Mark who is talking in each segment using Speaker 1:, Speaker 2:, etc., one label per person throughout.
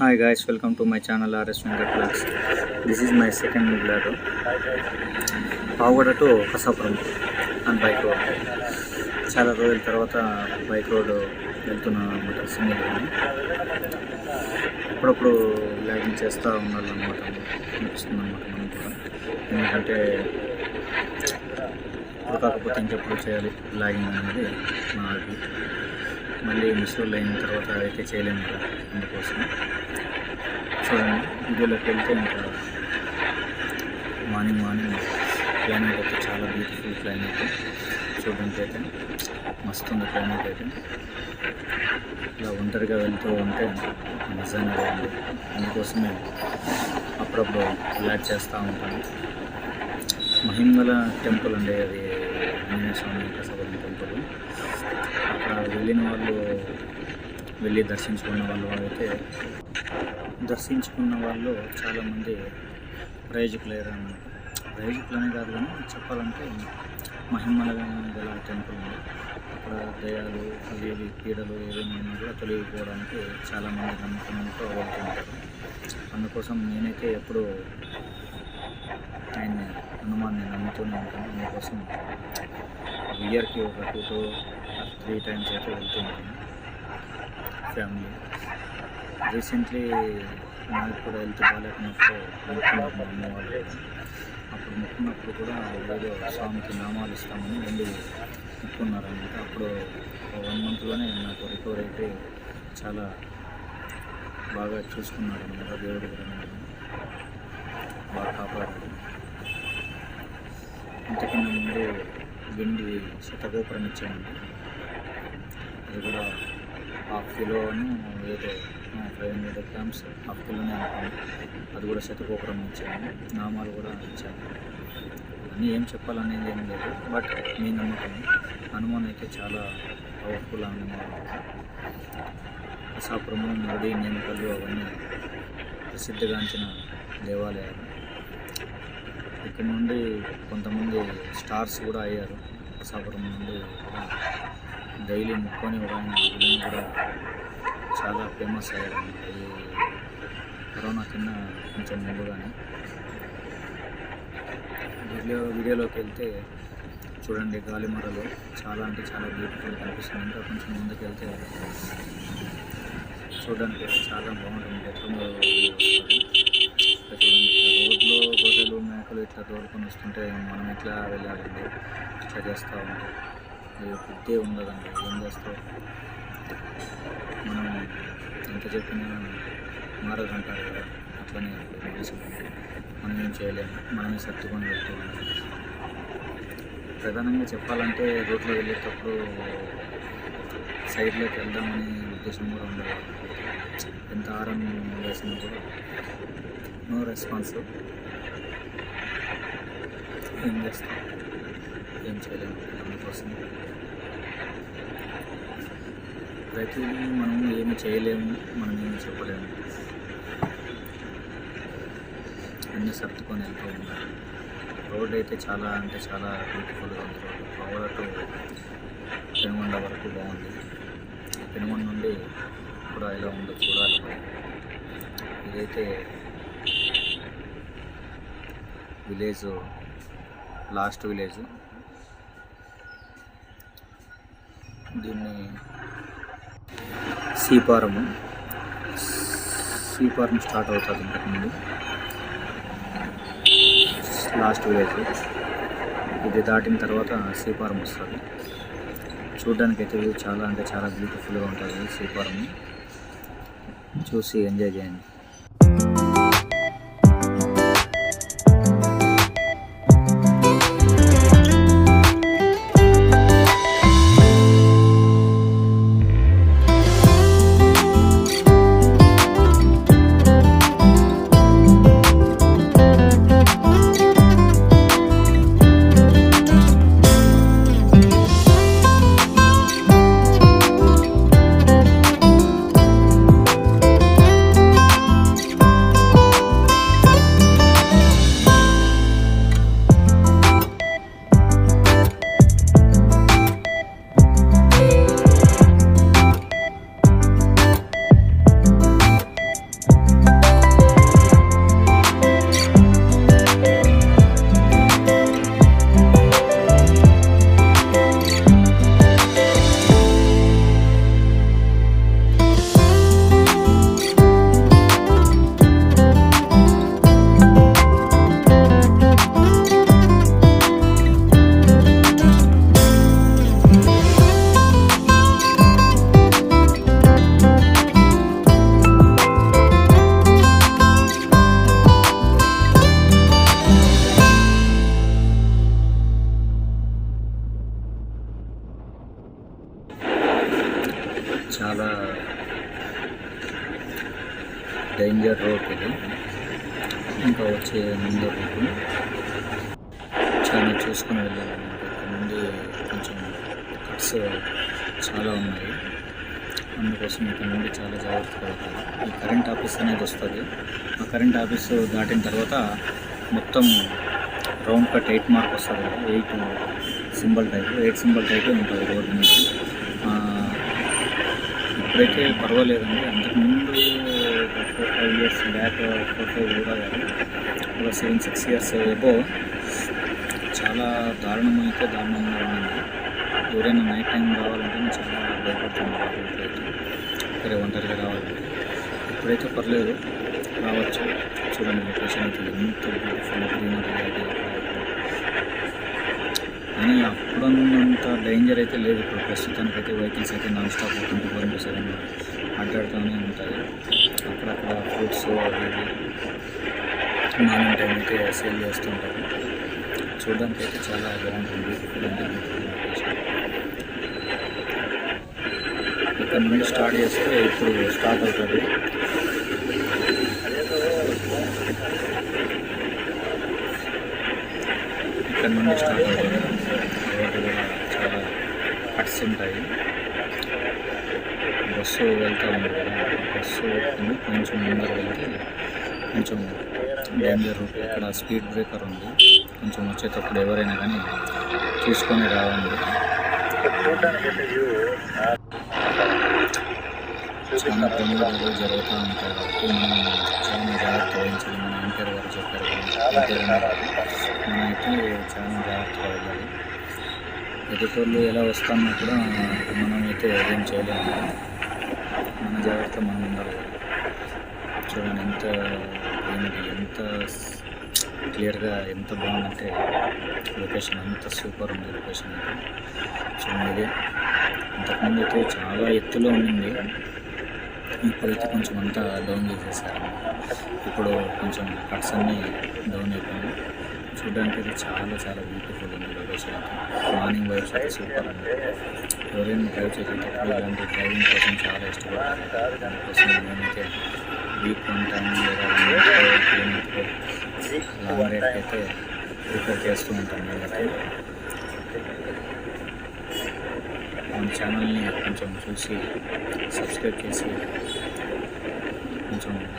Speaker 1: Hi guys welcome to my channel RS Venkat vlogs this is my second vlog Pavagada to Kasapuram and bike road చాలా రోజుల తర్వాత bike road వెళ్తున్నాను అనమాట single అప్పుడప్పుడు blogging చేస్తూ ఉండాలన్నమాట అనిపిస్తుంది అనమాట మనం కూడా. ఎందుకంటే ఇప్పుడు కాకపోతే ఇంకెప్పుడు చేయాలి బ్లాగింగ్ అనేది నా మళ్ళీ మిస్ అయిన తర్వాత అయితే చేయలేము కదా అందుకోసం. చూడండి వీడియోలోకి వెళ్తే ఇంకా మార్నింగ్ మార్నింగ్ క్లైమేట్ అయితే చాలా బ్యూటిఫుల్ క్లైమేట్. చూడడానికి అయితే మస్తు ఉంది క్లైమేట్ అయితే. ఇలా ఒంటరిగా వెళ్తూ ఉంటే నిజంగా బాగుంది అందుకోసమే అప్పుడప్పుడు రిలాక్స్ చేస్తూ ఉంటాను. మహిమల టెంపుల్ అండి అది. ఆంజనేయ స్వామి కసవరం టెంపుల్. అక్కడ వెళ్ళిన వాళ్ళు వెళ్ళి దర్శించుకున్న వాళ్ళు అయితే దర్శించుకున్న వాళ్ళు చాలామంది ప్రయోజకులయ్యారు అన్నారు ప్రయోజకులనే కాదు కానీ చెప్పాలంటే మహిమల గల టెంపుల్ ఉంది. అక్కడ దయాలు అవి క్రీడలు పీడలు ఉన్నా కూడా తొలగిపోవడానికి చాలామంది నమ్మకంతో వెళ్తుంటారు అందుకోసం నేనైతే ఎప్పుడు ఆయన్ని హనుమాన్ని నమ్ముతూనే ఉంటాను. అందుకోసం ఇయర్కి ఒక టూ టూ త్రీ టైమ్స్ అయితే వెళ్తూ ఉంటాను. ఫ్యామిలీ. రీసెంట్లీ నాకు కూడా హెల్త్ బాగాలేకున్నప్పుడు మొక్కున్నారు మా అమ్మ వాళ్ళు. అప్పుడు మొక్కున్నప్పుడు కూడా ఏదో స్వామికి నామాలు ఇస్తామని వెళ్ళి మొక్కున్నారనమాట అప్పుడు వన్ మంత్లోనే నాకు రికవర్ అయితే చాలా బాగా చూసుకున్నాడు అనమాట దేవుడు కూడా బాగా కాపాడాడు ఇంతకన్నా ముందు వెండి శతగోపురం ఇచ్చామండి అది కూడా హాఫ్ కిలోను ఏదో ఫైవ్ హండ్రెడ్ గ్రామ్స్ హాఫ్ కిలోనే అనుకోండి. అది కూడా శతకోపురం ఇచ్చాను నామాలు కూడా ఇచ్చాను అన్నీ ఏం చెప్పాలనేది ఏం లేదు. బట్ మీ నమ్మకం హనుమాన్ అయితే చాలా పవర్ఫుల్ అని కసాపురము నడి నేమకల్లు అవన్నీ ప్రసిద్ధిగాంచిన దేవాలయాలు. ఇక్కడ నుండి కొంతమంది స్టార్స్ కూడా అయ్యారు. కసాపురం నుండి డైలీ ముక్కొని ఒక ఆయన కూడా చాలా ఫేమస్ అయ్యారు. కరోనా కింద కొంచెం ముందుగానే. వీడియో వీడియోలోకి వెళ్తే చూడండి గాలిమరలు చాలా అంటే చాలా బ్యూటిఫుల్ కనిపిస్తుంది. ఇంకా కొంచెం ముందుకు వెళ్తే చూడడానికి చాలా బాగుంటుంది. ఎట్లా రోడ్లో గొర్రెలు మేకలు ఇట్లా తోడుకొని వస్తుంటే మనం ఎట్లా వెళ్ళాలండి? ఇట్లా చేస్తూ ఉంటాం? ఇది బుద్ధి ఉండదండి. ఏం చేస్తావు మనం ఎంత చెప్పినా మారదంటారు కదా. అట్లనే మనం ఏం చేయలేము. మనమే సర్దుకొని వెళ్తూ. ఉంటాం ప్రధానంగా చెప్పాలంటే రోడ్లో వెళ్ళేటప్పుడు సైడ్లోకి వెళ్దామని ఉద్దేశం కూడా ఉండదు. ఎంత ఆరం వేసినా కూడా నో రెస్పాన్స్. ఏం చేస్తాం? ఏం చేయలేము అందుకోసం ప్రతిదీ మనం ఏమి చేయలేము మనం ఏమి చెప్పలేము. అన్నీ సర్దుకొని వెళ్తూ ఉన్నారు. రోడ్ అయితే చాలా అంటే చాలా బ్యూటిఫుల్గా ఉంది రోడ్. పవర్ టు పెనుగొండ వరకు బాగుంది. పెనుగొండ నుండి కూడా ఇలా ఉందో చూడాలి. ఇదైతే విలేజ్ లాస్ట్ విలేజ్. దీన్ని సీపారము. సీపారం స్టార్ట్ అవుతుంది ఇంతకుముందు. Last village. ఇది దాటిన తర్వాత సీపారం వస్తుంది. చూడడానికి అయితే చాలా అంటే చాలా బ్యూటిఫుల్గా ఉంటుంది సీపారం చూసి ఎంజాయ్ చేయండి. Eight eight symbol type eight symbol type ఉంటుంది రోడ్డు మీద. ఇప్పుడైతే పర్వాలేదండి. అంతకుముందు four five years back four five కూడా కాదు ఒక సెవెన్ సిక్స్ ఇయర్స్ ఎబో చాలా దారుణం అయితే దారుణంగా ఉండింది. ఎవరైనా నైట్ టైం రావాలంటే నేను చాలా భయపడుతున్నాను ఇక్కడే ఒంటరిగా రావాలంటే ఇప్పుడైతే పర్లేదు రావచ్చు. చూడండి లొకేషన్ అయితే ఎంత బ్యూటిఫుల్ గ్రీనరీ అయితే డేంజర్ అయితే లేదు. ఇప్పుడు ప్రస్తుతానికి అయితే వెహికల్స్ అయితే non stop twenty four into seven మాట్లాడుతూనే ఉంటాయి అక్కడక్కడ ఫ్రూట్స్ అవి ఇవి మార్నింగ్ టైం అయితే సేల్ చేస్తూ ఉంటారు. చూడడానికి అయితే చాలా బాగుంటుంది. ఇక్కడ నుండి స్టార్ట్ చేస్తే ఇప్పుడు స్టార్ట్ అవుతుంది. ఇక్కడ నుండి స్టార్ట్ అవుతుంది. కట్స్ ఉంటాయి. బస్సు వెళ్తూ. ఉంది కదా బస్సు ఎక్కింది కొంచెం ముందర వెళ్తే కొంచెం డేంజర్ రూట్ ఇక్కడ స్పీడ్ బ్రేకర్ ఉంది. కొంచెం వచ్చేటప్పుడు ఎవరైనా కానీ చూసుకొని రావండి చాలా ప్రమాదాలు జరుగుతూ ఉంటాయి. కాబట్టి మనం చాలా జాగ్రత్త వహించాలి మన ఎంపైర్ గారు చెప్పారు. కదా, మనం అయితే చాలా జాగ్రత్త వెళ్ళాలి. ఎదుటోళ్ళు ఎలా వస్తామో కూడా మనం అయితే ఏం చేయలేము. మన జాగ్రత్త మనం ఉండాలి. చూడండి ఎంత ఏంటి ఎంత క్లియర్గా ఎంత బాగుందంటే లొకేషన్ అంత సూపర్ ఉంది లొకేషన్ అయితే. చూడండి ఇదే. ఇంతకుముందు అయితే చాలా ఎత్తులో ఉండింది. ఇప్పుడైతే కొంచెం అంతా డౌన్ చేసేసారు. ఇప్పుడు కొంచెం కట్స్ అన్నీ డౌన్ అయిపోయింది చూడడానికి అయితే చాలా చాలా బ్యూటిఫుల్ ఉంది లొకేషన్ అయితే మార్నింగ్ వైబ్స్ అయితే సూపర్ ఉంది ఎవరైనా డ్రైవ్ చేసేటప్పుడు ఇలాంటి డ్రైవింగ్ కోసం చాలా ఇష్టపడతారు. దానికోసం నేనైతే వీక్ వన్ టైం లేదా లాంగ్ రైడ్కి అయితే ప్రిఫర్ చేస్తూ ఉంటాను నేనైతే మన ఛానల్ని కొంచెం చూసి సబ్స్క్రైబ్ చేసి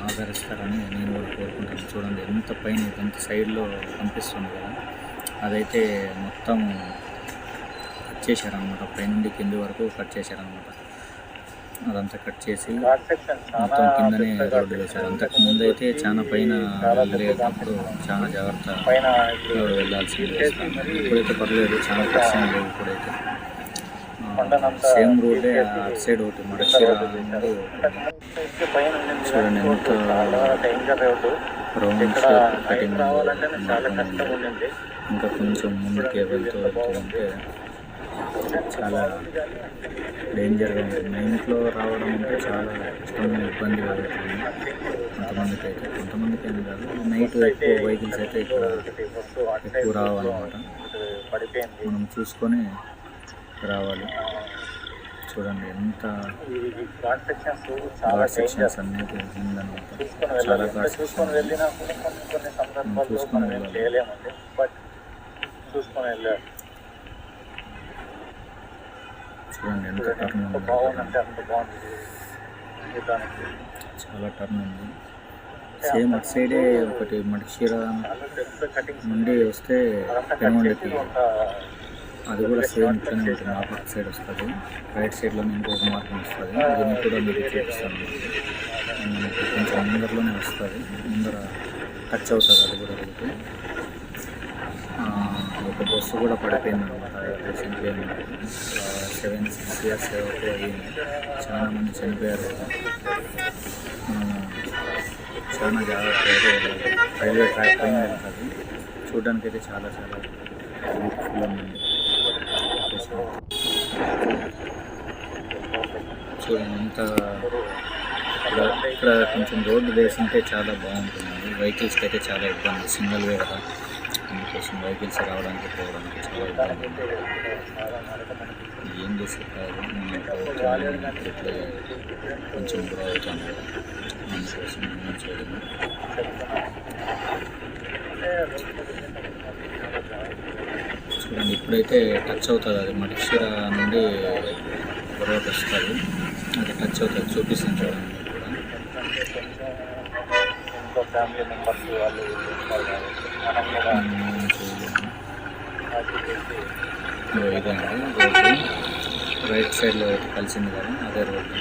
Speaker 1: ఆదరిస్తారని నేను కూడా కోరుకుంటాను చూడండి ఎంత పైన ఎంత సైడ్లో కనిపిస్తుంది కదా. అదైతే మొత్తం కట్ చేశారనమాట పైనుండి కింది వరకు కట్ చేశారనమాట అదంతా కట్ చేసి మొత్తం కిందనే రోడ్డు వేశారు. అంతకు ముందు అయితే చాలా పైన వెళ్ళేటప్పుడు చాలా జాగ్రత్త వెళ్ళాల్సి ఇప్పుడైతే పర్లేదు చాలా కష్టం లేదు ఇప్పుడైతే. సేమ్ రోడ్డే అటు సైడ్ ఒకటి మడక్షిర చూడండి ఎంత రౌండ్ షేప్ కటింగ్ ఇంకా కొంచెం ముందుకే వెళ్తూ వెళ్తూ ఉంటే చాలా డేంజర్గా ఉంటుంది. నైన్లో రావడం అంటే చాలా కష్టమైన ఇబ్బంది కలుగుతుంది కొంతమందికి అయితే కొంతమందికి ఏం కాదు. నైట్ ఎక్కువ వెహికల్స్ అయితే ఇక్కడ ఎక్కువ రావాలన్నమాట. మనం చూసుకొని రావాలి. చూడండి ఎంత సెక్షన్స్ అనేది చాలా సెక్షన్స్ చూసుకొని వెళ్ళాలి. చూడండి ఎంత టర్న్ ఉంది చాలా టర్న్ ఉంది. సేమ్ అటు సైడే ఒకటి మడిక్షీర నుండి వస్తే పెనుగొండకి అది కూడా సేమ్ ఇట్లనే ఉంటుంది. ఆపోజిట్ సైడ్ వస్తుంది. రైట్ సైడ్లో ఇంకొక మార్గం వస్తుంది. దీన్ని కూడా మీకు చూపిస్తాను. మనకి కొంచెం ముందరలోనే వస్తుంది. ముందర టచ్ అవుతుంది అది కూడా మీకు ఒక బస్సు కూడా పడిపోయింది అనమాట రీసెంట్లీ సెవెన్ సిక్స్ ఇయర్స్ అయింది. చాలా మంది చనిపోయారు. చాలా జాగ్రత్తగా రైల్వే ట్రాక్ పైన వెళ్తుంది చూడడానికి అయితే చాలా చాలా బ్యూటిఫుల్ ఉంది. చూడండి ఎంత ఇక్కడ కొంచెం రోడ్డు వేసింటే చాలా బాగుంటుంది. వెహికల్స్కి అయితే చాలా ఇబ్బంది. సింగిల్ వే కదా. అందుకోసం వెహికల్స్ రావడానికి పోవడానికి చాలా ఇబ్బంది. ఏం చేసే కాదు కొంచెం గ్రో అవుతాను. కదా అందుకోసం చేయడం ఇప్పుడైతే టచ్ అవుతుంది అది మడిక్షిర నుండి రోడ్ వస్తుంది. అది టచ్ అవుతుంది చూపిస్తాను చూడండి ఇదండి రోడ్డు. రైట్ సైడ్లో కలిసింది కదా అదే రోడ్డు.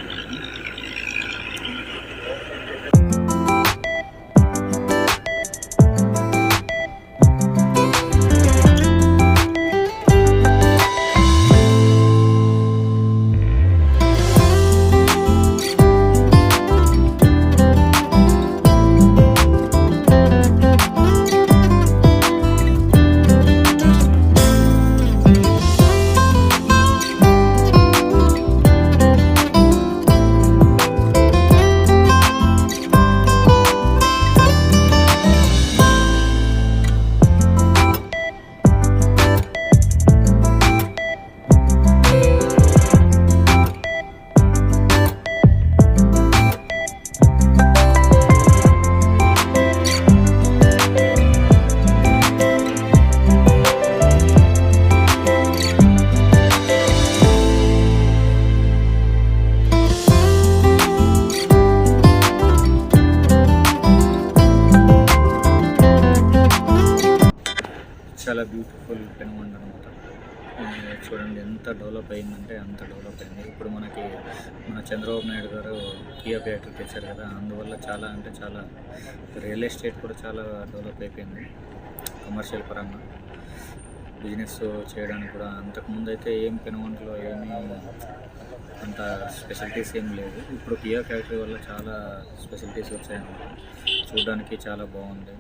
Speaker 1: చూడండి ఎంత డెవలప్ అయిందంటే అంత డెవలప్ అయింది. ఇప్పుడు మనకి మన చంద్రబాబు నాయుడు గారు కియా ఫ్యాక్టరీ తెచ్చారు కదా అందువల్ల చాలా అంటే చాలా రియల్ ఎస్టేట్ కూడా చాలా డెవలప్ అయిపోయింది కమర్షియల్ పరంగా. బిజినెస్ చేయడానికి కూడా అంతకుముందు అయితే ఏం పెనుగొండలో ఏమీ అంత స్పెషలిటీస్ ఏం లేదు ఇప్పుడు కియా ఫ్యాక్టరీ వల్ల చాలా స్పెషలిటీస్ వచ్చాయన్నమాట. చూడడానికి చాలా బాగుంది.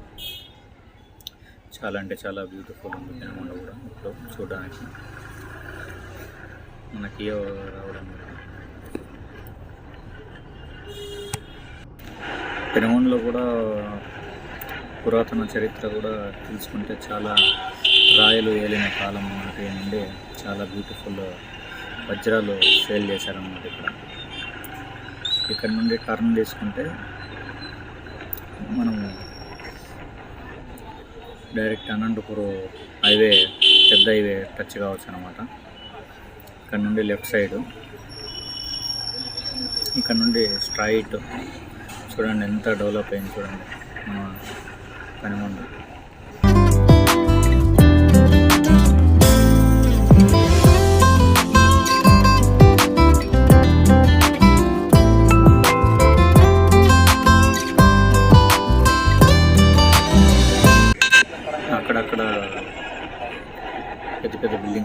Speaker 1: చాలా అంటే చాలా బ్యూటిఫుల్ ఉంది పెనుగొండ కూడా ఇప్పుడు చూడడానికి. మన రావడం వల్ల పెనుగొండలో కూడా పురాతన చరిత్ర కూడా తెలుసుకుంటే చాలా రాయలు ఏలిన కాలం నాటి నుండి చాలా బ్యూటిఫుల్ వజ్రాలు సేల్ చేశారన్నమాట ఇక్కడ. ఇక్కడ నుండి టర్న్ తీసుకుంటే మనము డైరెక్ట్ అనంతపురం హైవే పెద్ద హైవే టచ్ కావచ్చు అనమాట ఇక్కడ నుండి లెఫ్ట్ సైడ్. ఇక్కడ నుండి స్ట్రైట్. చూడండి ఎంత డెవలప్ అయింది చూడండి. మన కనుగొండ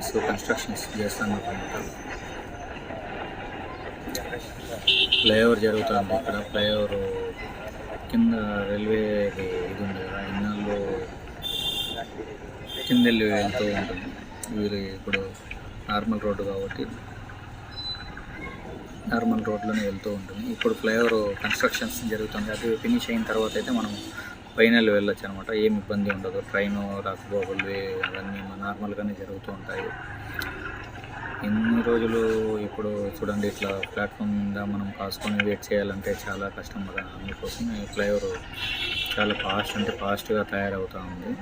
Speaker 1: బిల్డింగ్స్ కన్స్ట్రక్షన్స్ చేస్తాను అనమాట ఫ్లైఓవర్ జరుగుతుంది. ఇక్కడ ఫ్లైఓవర్ కింద రైల్వే ఇది ఉంది కదా ఇన్నాళ్ళు కింద వెళ్ళి వెళ్తూ ఉంటుంది. వీరు ఇప్పుడు నార్మల్ రోడ్డు కాబట్టి నార్మల్ రోడ్లోనే వెళ్తూ ఉంటుంది. ఇప్పుడు ఫ్లైఓవర్ కన్స్ట్రక్షన్స్ జరుగుతుంది. అది ఫినిష్ అయిన తర్వాత అయితే మనం ఫైనల్ వెళ్ళొచ్చు అనమాట ఏమి ఇబ్బంది ఉండదు. ట్రైన్ రాకపోకలు అవన్నీ నార్మల్గానే జరుగుతూ ఉంటాయి. ఎన్ని రోజులు ఇప్పుడు చూడండి ఇట్లా ప్లాట్ఫామ్ మీద మనం కాసుకొని వెయిట్ చేయాలంటే చాలా కష్టం కదా. అందుకోసం ఈ ఫ్లైఓవర్ చాలా ఫాస్ట్ అంటే ఫాస్ట్గా తయారవుతూ ఉంది.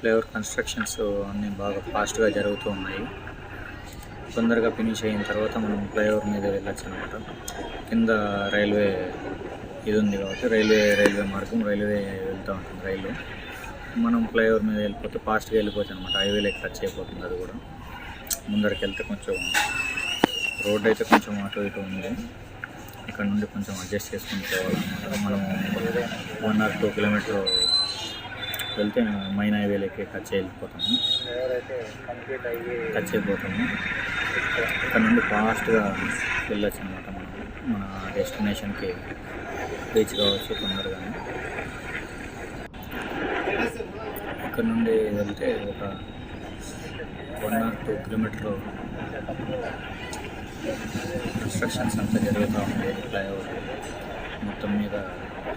Speaker 1: ఫ్లైఓవర్ కన్స్ట్రక్షన్స్ అన్నీ బాగా ఫాస్ట్గా జరుగుతూ ఉన్నాయి. తొందరగా ఫినిష్ అయిన తర్వాత మనం ఫ్లైఓవర్ మీద వెళ్ళొచ్చు అనమాట కింద రైల్వే ఇది ఉంది కాబట్టి రైల్వే రైల్వే మార్గం రైల్వే వెళ్తూ ఉంటుంది రైలు మనం ఫ్లైఓవర్ మీద వెళ్ళిపోతే ఫాస్ట్గా వెళ్ళిపోవచ్చు అనమాట హైవేలోకి టచ్ అయిపోతుంది అది కూడా. ముందరికి వెళ్తే కొంచెం రోడ్ అయితే కొంచెం అటు ఇటు ఉంది. ఇక్కడ నుండి కొంచెం అడ్జస్ట్ చేసుకుని పోవాలన్నమాట. మనం వన్ ఆర్ టూ కిలోమీటర్ వెళ్తే మైన్ హైవేలోకి టచ్ వెళ్ళిపోతాము టచ్ అయిపోతాము. ఇక్కడ నుండి ఫాస్ట్గా వెళ్ళొచ్చు అనమాట మనం. మన డెస్టినేషన్కి రీచ్ కావచ్చు తొందరగానే. ఇక్కడ నుండి వెళ్తే ఒక one or two kilometre constructions అంతా జరుగుతూ ఉంది ఫ్లైఓవర్ మొత్తం మీద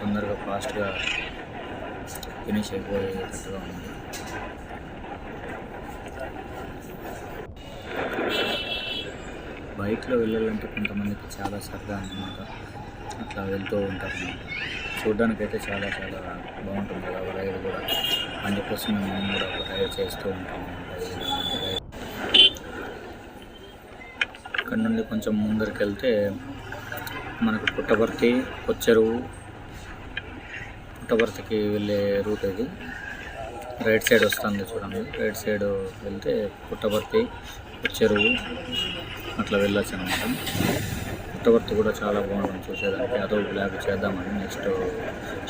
Speaker 1: తొందరగా ఫాస్ట్గా ఫినిష్ అయిపోయేటట్టుగా ఉంది. బైక్లో వెళ్ళాలంటే కొంతమందికి చాలా సరదా అన్నమాట. అట్లా వెళ్తూ ఉంటారు చూడడానికైతే చాలా చాలా బాగుంటుంది కదా రైడ్ కూడా. అందుకోసం మేము కూడా ఒక రైడ్ చేస్తూ ఉంటాము ఇక్కడ నుండి కొంచెం ముందరికి వెళ్తే మనకు పుట్టపర్తి కొచ్చెరువు పుట్టపర్తికి వెళ్ళే రూట్ ఇది. రైట్ సైడ్ వస్తుంది చూడండి. రైట్ సైడ్ వెళ్తే పుట్టపర్తి చెరువు అట్లా వెళ్ళొచ్చు అనమాట పుట్టపర్తి కూడా చాలా బాగుంటుంది. చూసేదానికి. అదో బ్లాగ్ చేద్దామని నెక్స్ట్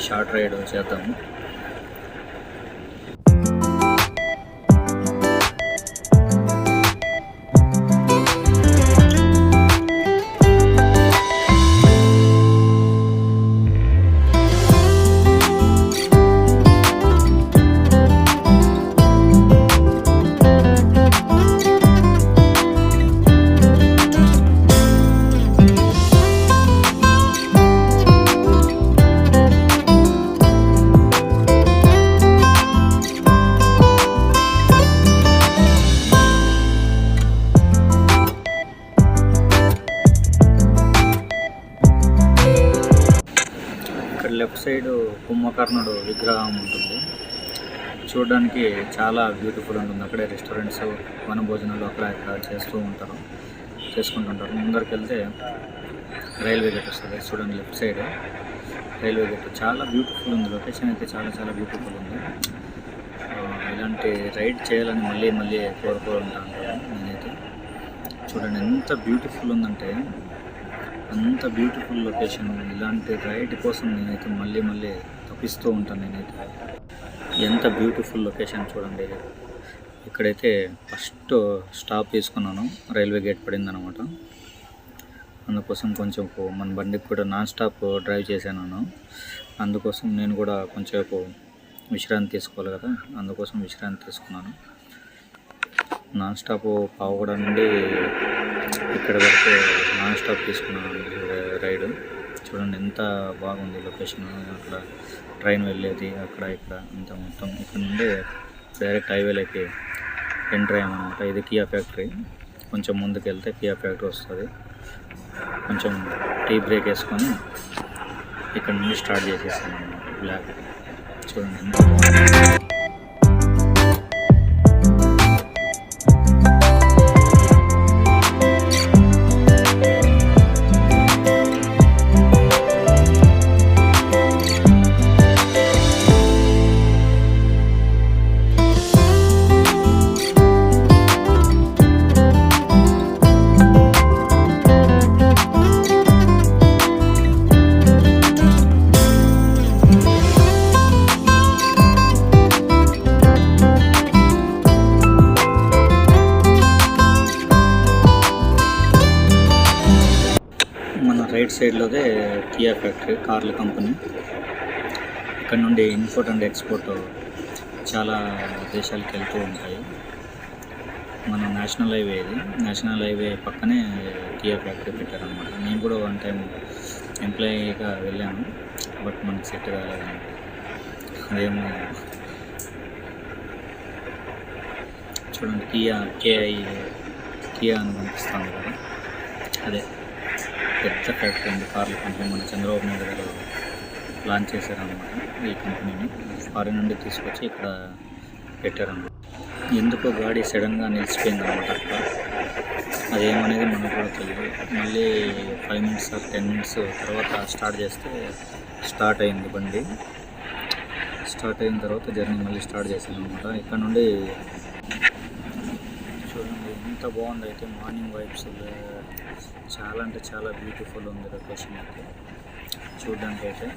Speaker 1: షార్ట్ రైడ్ చేద్దాము. విగ్రహం ఉంటుంది. చూడడానికి చాలా బ్యూటిఫుల్ ఉంటుంది. అక్కడే రెస్టారెంట్స్ వనభోజనాలు అక్కడ ఇక్కడ చేస్తూ ఉంటారు. చేసుకుంటుంటారు ముందరికి వెళ్తే రైల్వే గేట్ వస్తుంది. చూడండి లెఫ్ట్ సైడ్. రైల్వే గేట్ చాలా బ్యూటిఫుల్ ఉంది. లొకేషన్ అయితే చాలా చాలా బ్యూటిఫుల్ ఉంది. ఇలాంటి రైడ్ చేయాలని మళ్ళీ మళ్ళీ కోరుకుంటాను నేనైతే. చూడండి ఎంత బ్యూటిఫుల్ ఉందంటే అంత బ్యూటిఫుల్ లొకేషన్ ఇలాంటి రైడ్ కోసం నేనైతే మళ్ళీ మళ్ళీ తప్పిస్తూ ఉంటాను నేనైతే. ఎంత బ్యూటిఫుల్ లొకేషన్ చూడండి. ఇక్కడైతే ఫస్ట్ స్టాప్ తీసుకున్నాను. రైల్వే గేట్ పడింది అనమాట అందుకోసం కొంచెం మన బండికి కూడా నాన్ స్టాప్ డ్రైవ్ చేశాను అందుకోసం నేను కూడా కొంచెంసేపు విశ్రాంతి తీసుకోవాలి కదా. అందుకోసం విశ్రాంతి తీసుకున్నాను. నాన్ స్టాప్ పావుగడ నుండి ఇక్కడ వరకు నాన్ స్టాప్ తీసుకున్నాను. రైడ్ చూడండి ఎంత బాగుంది లొకేషన్ అక్కడ ట్రైన్ వెళ్ళేది అక్కడ ఇక్కడ అంత మొత్తం. ఇక్కడ నుండి డైరెక్ట్ హైవేలోకి ఎంటర్ అయ్యామన్నమాట. ఇది కియా ఫ్యాక్టరీ కొంచెం ముందుకు వెళ్తే కియా ఫ్యాక్టరీ వస్తుంది. కొంచెం టీ బ్రేక్ వేసుకొని ఇక్కడ నుండి స్టార్ట్ చేసేసాను బ్లాక్ చూడండి ఫ్యాక్టరీ కార్ల కంపెనీ. ఇక్కడ నుండి ఇంపోర్ట్ అండ్ ఎక్స్పోర్ట్ చాలా దేశాలకు వెళ్తూ ఉంటాయి. మన నేషనల్ హైవే ఇది. నేషనల్ హైవే పక్కనే కియా ఫ్యాక్టరీ పెట్టారనమాట నేను కూడా వన్ టైం ఎంప్లాయీగా వెళ్ళాను. బట్ మనకి సెట్ కాలేదు. అదేమో చూడండి కియా కేఐ కియా అని కనిపిస్తుంది కదా. అదే. పెద్ద ఫ్యాక్టరీ ఉంది కార్ల కంపెనీ మన చంద్రబాబు నాయుడు గారు లాంచ్ చేశారనమాట ఈ కంపెనీని ఫారిన్ నుండి తీసుకొచ్చి ఇక్కడ పెట్టారనమాట ఎందుకో గాడి సడన్గా నిలిచిపోయింది అనమాట అక్కడ. అదేమనేది మనకు కూడా తెలియదు. మళ్ళీ five minutes or ten minutes తర్వాత స్టార్ట్ చేస్తే స్టార్ట్ అయింది బండి. స్టార్ట్ అయిన తర్వాత జర్నీ మళ్ళీ స్టార్ట్ చేశాను అనమాట ఇక్కడ నుండి చూడండి బాగుంది అయితే మార్నింగ్ వైబ్స్ చాలా అంటే చాలా బ్యూటిఫుల్ ఉంది లొకేషన్ అయితే. చూడడానికి అయితే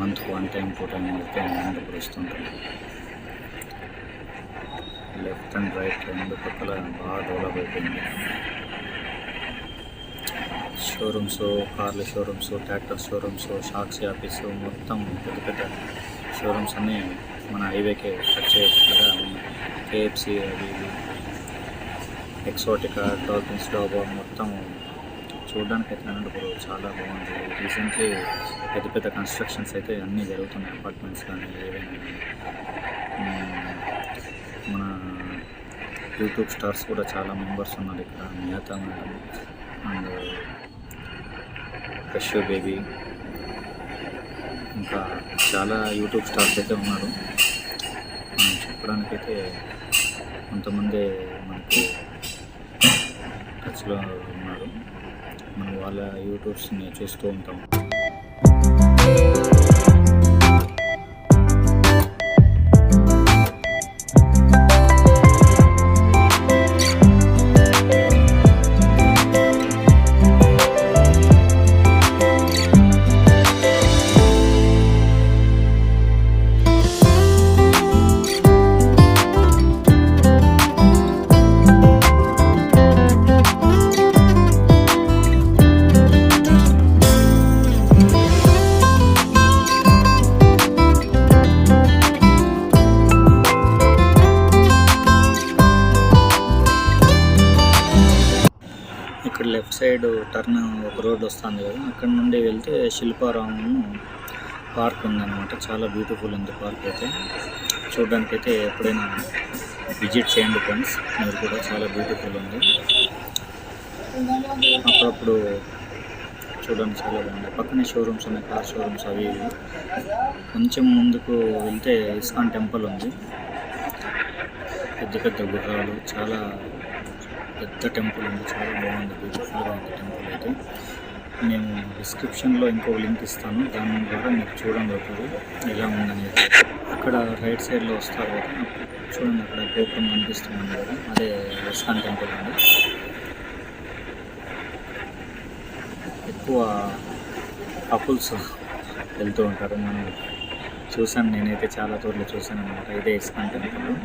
Speaker 1: month one time two time అయితే అనంతపురం వస్తుంటాను లెఫ్ట్ అండ్ రైట్ రెండు పక్కల బాగా డెవలప్ అయిపోయింది. షోరూమ్స్ కార్ల showrooms tractor showrooms shocks office మొత్తం పెద్ద పెద్ద షోరూమ్స్ అన్నీ మన హైవేకే టచ్ అయ్యేటట్లుగా ఉన్నాయి. కేఎఫ్సి అవి ఇవి ఎక్సోటికా డాల్ఫిన్స్ డాబా మొత్తం చూడడానికి అయితే అనంతపురం చాలా బాగుంది. రీసెంట్లీ పెద్ద పెద్ద కన్స్ట్రక్షన్స్ అయితే అన్నీ జరుగుతున్నాయి. అపార్ట్మెంట్స్ కానీ ఏవైనా మన యూట్యూబ్ స్టార్స్ కూడా చాలా మెంబర్స్ ఉన్నారు ఇక్కడ. మిగతా మేడం అండ్ ఫ్రెష్ బేబీ ఇంకా చాలా యూట్యూబ్ స్టార్స్ అయితే ఉన్నారు. మనం చెప్పడానికైతే కొంతమంది మనకి టచ్లో ఉన్నారు. మనం వాళ్ళ యూట్యూబ్స్ని చూస్తూ ఉంటాం. వస్తుంది కదా. అక్కడ నుండి వెళ్తే శిల్పారామం పార్క్ ఉందన్నమాట. చాలా బ్యూటిఫుల్ ఉంది పార్క్ అయితే. చూడడానికి అయితే ఎప్పుడైనా విజిట్ చేయండి ఫ్రెండ్స్. మీరు కూడా చాలా బ్యూటిఫుల్ ఉంది. అప్పుడప్పుడు చూడడానికి చాలా బాగుంది. పక్కనే షోరూమ్స్ ఉన్నాయి కార్ షోరూమ్స్ అవి ఇవి. కొంచెం ముందుకు వెళ్తే ఇస్కాన్ టెంపుల్ ఉంది. పెద్ద పెద్ద గుర్రాలు చాలా పెద్ద టెంపుల్ ఉంది. చాలా బాగుంది బ్యూటిఫుల్గా ఉంది టెంపుల్ అయితే. నేను డిస్క్రిప్షన్లో ఇంకో లింక్ ఇస్తాను. దాని ద్వారా మీరు చూడండి ఒకటి ఎలా ఉందని అక్కడ రైట్ సైడ్లో వస్తారు కదా. చూడండి అక్కడ గోపురం కనిపిస్తుంది కదా. అదే ఇస్కాన్ టెంపుల్ అండి. ఎక్కువ కపుల్స్ వెళ్తూ ఉంటారు. మనం చూసాను నేనైతే చాలా చోట్ల చూశాను అనమాట ఇదే ఇస్కాన్ టెంపుల్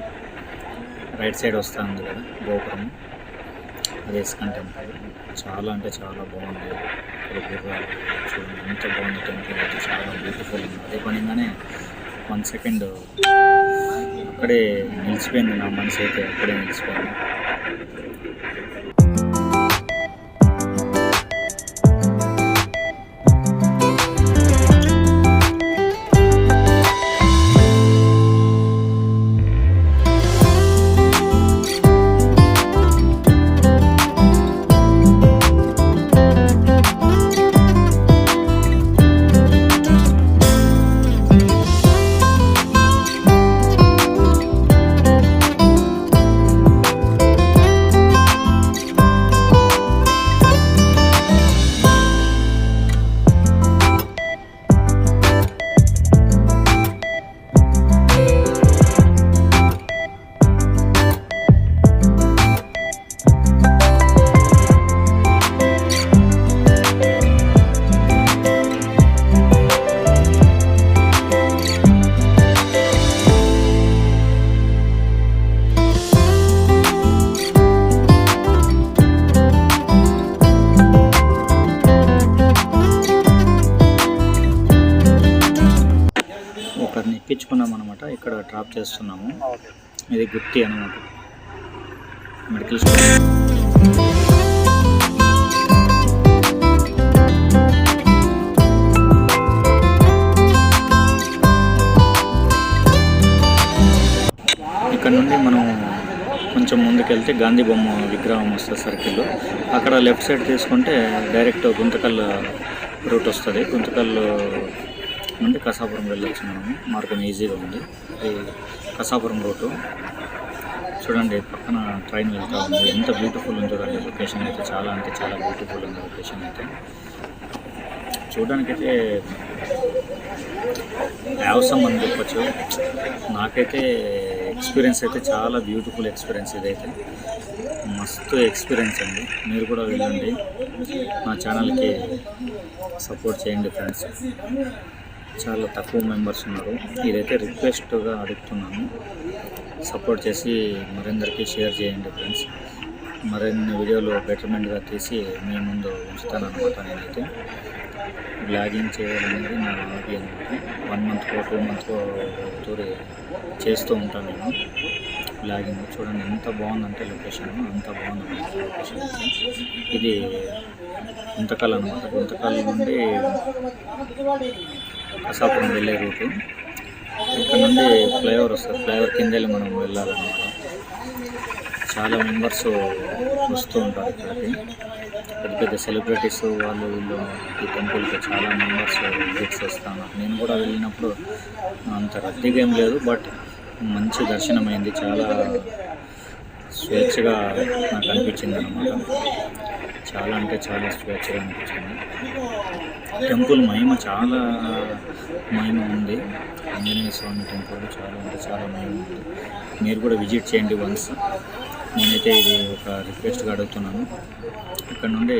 Speaker 1: రైట్ సైడ్ వస్తుంది కదా గోపురం. అదే ఇస్కాన్ టెంపుల్ చాలా అంటే చాలా బాగుంది. ఇక్కడ గుర్రాలు చూడండి ఎంత బాగుంది టెంపుల్ అయితే. చాలా బ్యూటిఫుల్ ఉంది. అదే పనిగానే వన్ సెకండ్ అక్కడే నిలిచిపోయింది నా మనసు అయితే. అక్కడే నిలిచిపోయింది. చేస్తున్నాము. ఇది గుత్తి అనమాట మెడికల్ స్టోర్ ఇక్కడ నుండి మనం కొంచెం ముందుకెళ్తే గాంధీ బొమ్మ విగ్రహం వస్తుంది సర్కిల్లో అక్కడ లెఫ్ట్ సైడ్ తీసుకుంటే డైరెక్ట్ గుంతకల్ రూట్ వస్తుంది. గుంతకల్ నుండి కసాపురం వెళ్ళొచ్చు మనము. మార్గం ఈజీగా ఉంది. ఇది కసాపురం రోడ్డు చూడండి పక్కన ట్రైన్ వెళ్తూ ఉంది. ఎంత బ్యూటిఫుల్ ఉందో చూడండి లొకేషన్ అయితే చాలా అంటే చాలా బ్యూటిఫుల్ ఉంది లొకేషన్ అయితే. చూడడానికైతే హ్యావ్సమ్ అని చెప్పచ్చు. నాకైతే ఎక్స్పీరియన్స్ అయితే చాలా బ్యూటిఫుల్ ఎక్స్పీరియన్స్ ఇదైతే. మస్తు ఎక్స్పీరియన్స్ అండి. మీరు కూడా వెళ్ళండి. నా ఛానల్కి సపోర్ట్ చేయండి ఫ్రెండ్స్ చాలా తక్కువ మెంబర్స్ ఉన్నారు. ఇదైతే రిక్వెస్ట్గా అడుగుతున్నాను. సపోర్ట్ చేసి మరందరికీ షేర్ చేయండి ఫ్రెండ్స్. మరిన్ని వీడియోలు బెటర్మెంట్గా తీసి మీ ముందు ఉంచుతానమాట నేనైతే. బ్లాగింగ్ చేయాలనేది నా హాబీ అనమాట. వన్ మంత్కో టూ మంత్కో టూరి చేస్తూ ఉంటాను నేను. బ్లాగింగ్ చూడండి ఎంత బాగుందంటే లొకేషన్ అంత బాగుంది లొకేషన్ ఇది గుంతకాల్ అనమాట గుంతకాల్ నుండి కసాపురం వెళ్ళే రూటు. ఇక్కడ నుండి ఫ్లైఓవర్ వస్తుంది. ఫ్లైఓవర్ కింద వెళ్ళి మనం వెళ్ళాలన్నమాట. చాలా మెంబర్స్ వస్తూ ఉంటారు ఇక్కడికి. పెద్ద పెద్ద సెలబ్రిటీస్ వాళ్ళు వీళ్ళు ఈ టెంపుల్కి చాలా మెంబర్స్ విజిట్స్ వస్తాను నేను కూడా వెళ్ళినప్పుడు అంత రద్దీగా ఏం లేదు బట్ మంచి దర్శనం అయింది చాలా స్వేచ్ఛగా నాకు అనిపించింది అనమాట చాలా అంటే చాలా స్వేచ్ఛగా అనిపించింది. టెంపుల్ మహిమ చాలా మహిమ ఉంది. ఆంజనేయ స్వామి టెంపుల్ చాలా అంటే చాలా మహిమ ఉంది. మీరు కూడా విజిట్ చేయండి వన్స్. నేనైతే ఇది ఒక రిక్వెస్ట్గా అడుగుతున్నాను. ఇక్కడ నుండి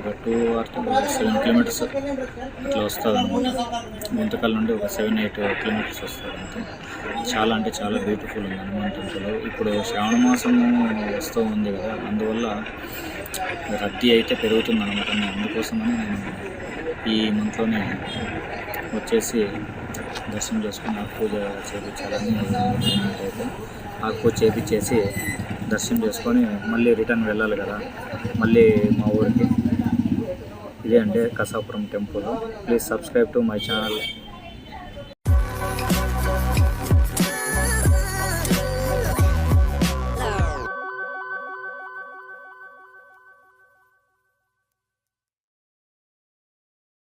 Speaker 1: ఒక టూ ఆర్ సెవెన్ కిలోమీటర్స్ అట్లా వస్తుంది అనమాట గుంతకల్ నుండి ఒక సెవెన్ ఎయిట్ కిలోమీటర్స్ వస్తుంది అంతే చాలా అంటే చాలా బ్యూటిఫుల్ ఉంది హనుమాన్ టెంపుల్. ఇప్పుడు శ్రావణ మాసం వస్తూ ఉంది కదా అందువల్ల రద్దీ అయితే పెరుగుతుంది అనమాట అందుకోసమని నేను ఈ మంత్లోనే వచ్చేసి దర్శనం చేసుకుని ఆకు పూజ చేయించాలని అయితే ఆకు పూజ చేయించేసి దర్శనం చేసుకొని మళ్ళీ రిటర్న్ వెళ్ళాలి కదా. మళ్ళీ మా ఊరికి. ఇదే అంటే Kasapuram temple. Please subscribe to my channel.